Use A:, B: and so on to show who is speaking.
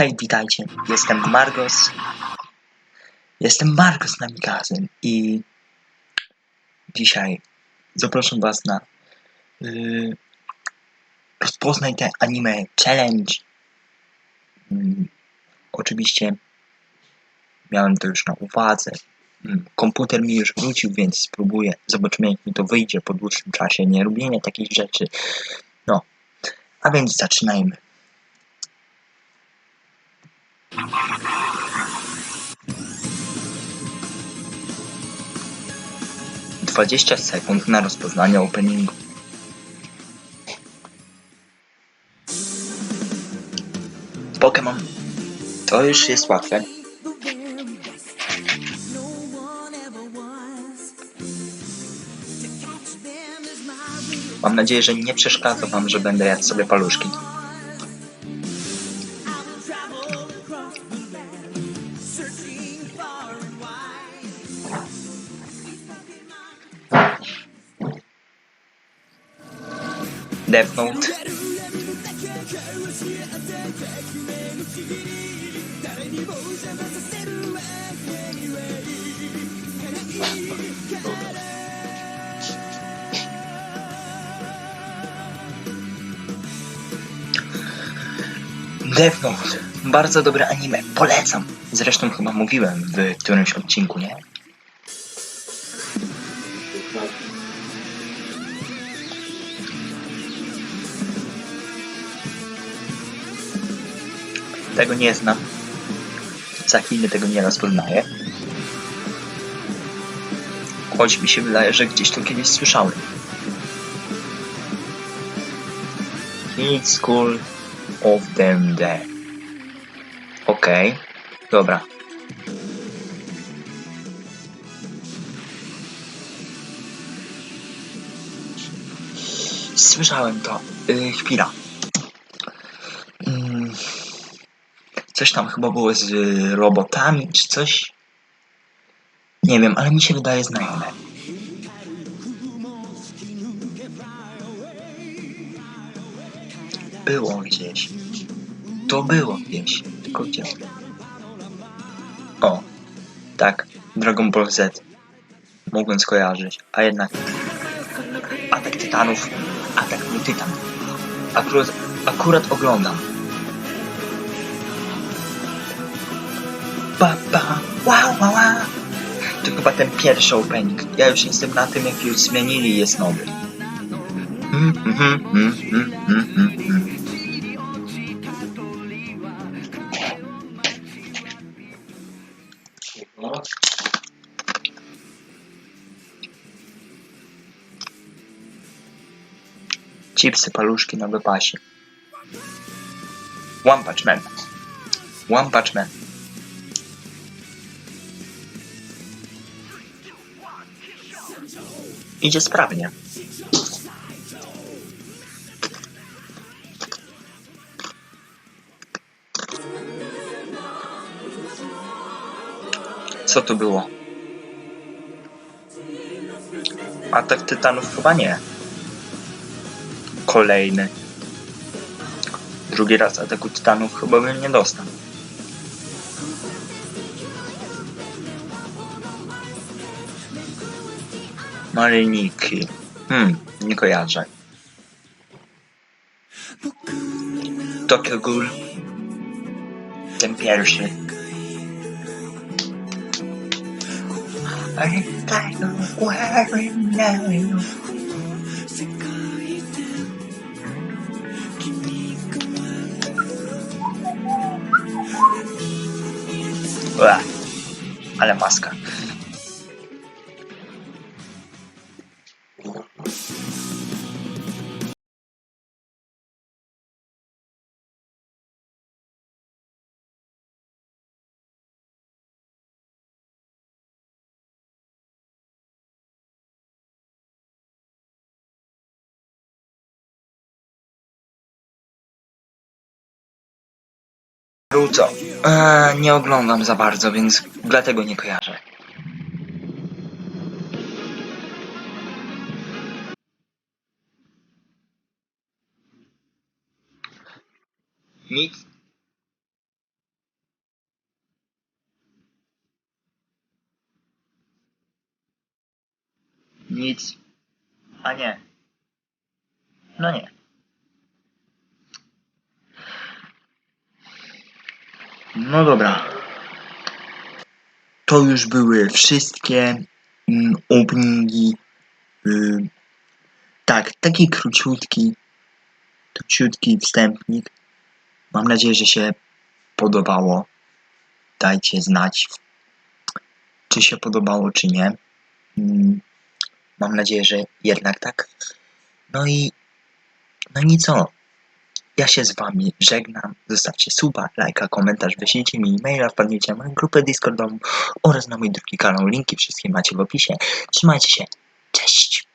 A: Hej, witajcie. Jestem Margos. Jestem Margos Namikazem i dzisiaj zapraszam Was na yy, rozpoznaj te anime challenge. Mm, oczywiście miałem to już na uwadze. Mm, komputer mi już wrócił, więc spróbuję. Zobaczymy, jak mi to wyjdzie po dłuższym czasie nie robienia takich rzeczy. No, a więc zaczynajmy. Dwadzieścia sekund na rozpoznanie openingu. Pokémon. To już jest łatwe. Mam nadzieję, że nie przeszkadza wam, że będę jadł sobie paluszki. Death Note. Death Note. Bardzo dobre anime. Polecam. Zresztą chyba mówiłem w którymś odcinku, nie? Tego nie znam. Za chwilę tego nie rozpoznaję. Choć mi się wydaje, że gdzieś to kiedyś słyszałem. Hit School of them there. Okej, dobra. Słyszałem to. Yy, chwila. Coś tam chyba było z y, robotami, czy coś. Nie wiem, ale mi się wydaje znajome. Było gdzieś. To było gdzieś. Tylko gdzie? O, tak. Dragon Ball Z. Mogłem skojarzyć, a jednak. Atak Tytanów. Atak nie Tytan. Akurat, akurat oglądam. Pa, pa, wow, wow, wow. To chyba ten pierwszy opening. Ja już jestem na tym, jak już zmienili jest nowy. Mm, mhm, mm, mm, mm, mm, mm. Chipsy, paluszki na wypasie. One Punch Man. One Punch Man. Idzie sprawnie. Co to było? Atak Tytanów chyba nie. Kolejny. Drugi raz ataku Tytanów chyba bym nie dostał. Maryniki. Hmm, nie kojarzę. Tokyo Ghoul. Ten pierwszy. I don't know where now. Ua, ale maska. Naruto. Eee, nie oglądam za bardzo, więc dlatego nie kojarzę. Nic. Nic. A nie. No nie. No dobra. To już były wszystkie mm. Y, tak, taki króciutki, króciutki wstępnik. Mam nadzieję, że się podobało. Dajcie znać, czy się podobało, czy nie. Mm, Mam nadzieję, że jednak tak. No i no i co? Ja się z wami żegnam. Zostawcie suba, lajka, komentarz, wyślijcie mi e-maila, wpadnijcie na moją grupę Discordową oraz na mój drugi kanał. Linki wszystkie macie w opisie. Trzymajcie się. Cześć!